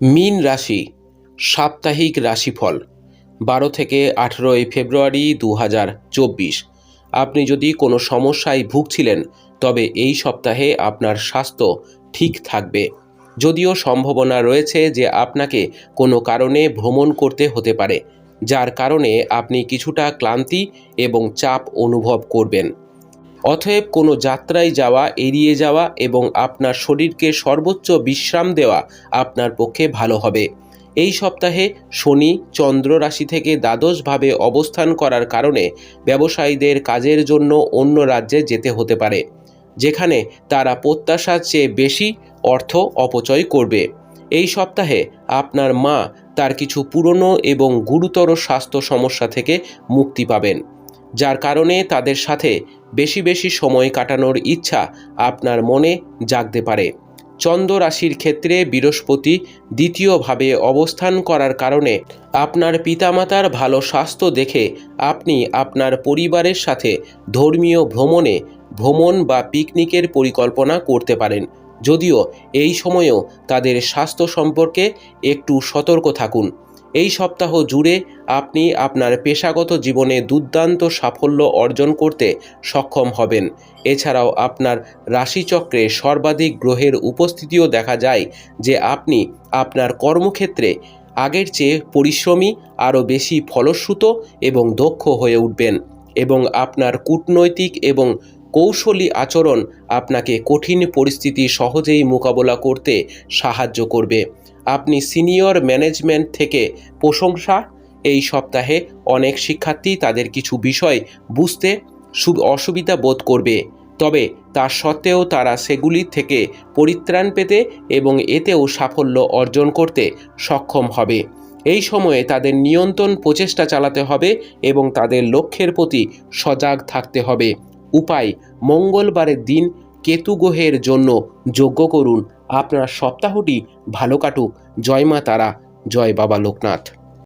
মীন রাশি, সাপ্তাহিক রাশিফল, বারো থেকে আঠেরোই ফেব্রুয়ারি দু হাজার চব্বিশ। আপনি যদি কোনো সমস্যায় ভুগছিলেন, তবে এই সপ্তাহে আপনার স্বাস্থ্য ঠিক থাকবে। যদিও সম্ভাবনা রয়েছে যে আপনাকে কোনো কারণে ভ্রমণ করতে হতে পারে, যার কারণে আপনি কিছুটা ক্লান্তি এবং চাপ অনুভব করবেন। অতএব কোনো যাত্রায় যাওয়া, এড়িয়ে যাওয়া এবং আপনার শরীরকে সর্বোচ্চ বিশ্রাম দেওয়া আপনার পক্ষে ভালো হবে। এই সপ্তাহে শনি, চন্দ্র রাশি থেকে দ্বাদশভাবে অবস্থান করার কারণে ব্যবসায়ীদের কাজের জন্য অন্য রাজ্যে যেতে হতে পারে, যেখানে তারা প্রত্যাশার চেয়ে বেশি অর্থ অপচয় করবে। এই সপ্তাহে আপনার মা তার কিছু পুরনো এবং গুরুতর স্বাস্থ্য সমস্যা থেকে মুক্তি পাবেন। যার কারণে তাদের সাথে বেশি বেশি সময় কাটানোর ইচ্ছা আপনার মনে জাগতে পারে। চন্দ্র রাশির ক্ষেত্রে বৃহস্পতি দ্বিতীয়ভাবে অবস্থান করার কারণে আপনার পিতামাতার ভালো স্বাস্থ্য দেখে আপনি আপনার পরিবারের সাথে ধর্মীয় ভ্রমণে ভ্রমণ বা পিকনিকের পরিকল্পনা করতে পারেন। যদিও এই সময়েও তাদের স্বাস্থ্য সম্পর্কে একটু সতর্ক থাকুন। এই সপ্তাহ জুড়ে আপনি আপনার পেশাগত জীবনে দুর্দান্ত সাফল্য অর্জন করতে সক্ষম হবেন। এছাড়াও আপনার রাশিচক্রে সর্বাধিক গ্রহের উপস্থিতিও দেখা যায় যে আপনি আপনার কর্মক্ষেত্রে আগের চেয়ে পরিশ্রমী, আরও বেশি ফলশ্রুত এবং দক্ষ হয়ে উঠবেন এবং আপনার কূটনৈতিক এবং কৌশলী আচরণ আপনাকে কঠিন পরিস্থিতি সহজেই মোকাবেলা করতে সাহায্য করবে। আপনি সিনিয়র ম্যানেজমেন্ট থেকে প্রশংসা। এই সপ্তাহে অনেক শিক্ষার্থী তাদের কিছু বিষয় বুঝতে অসুবিধা বোধ করবে। তবে তা সত্ত্বেও তারা সেগুলি থেকে পরিত্রাণ পেতে এবং এতেও সাফল্য অর্জন করতে সক্ষম হবে। এই সময়ে তাদের নিয়ন্ত্রণ প্রচেষ্টা চালাতে হবে এবং তাদের লক্ষ্যের প্রতি সজাগ থাকতে হবে। উপায়, মঙ্গলবারের দিন কেতু গ্রহের জন্য যোগ্য করুন। আপনার সপ্তাহটি ভালো কাটুক। জয় মা তারা জয় বাবা লোকনাথ।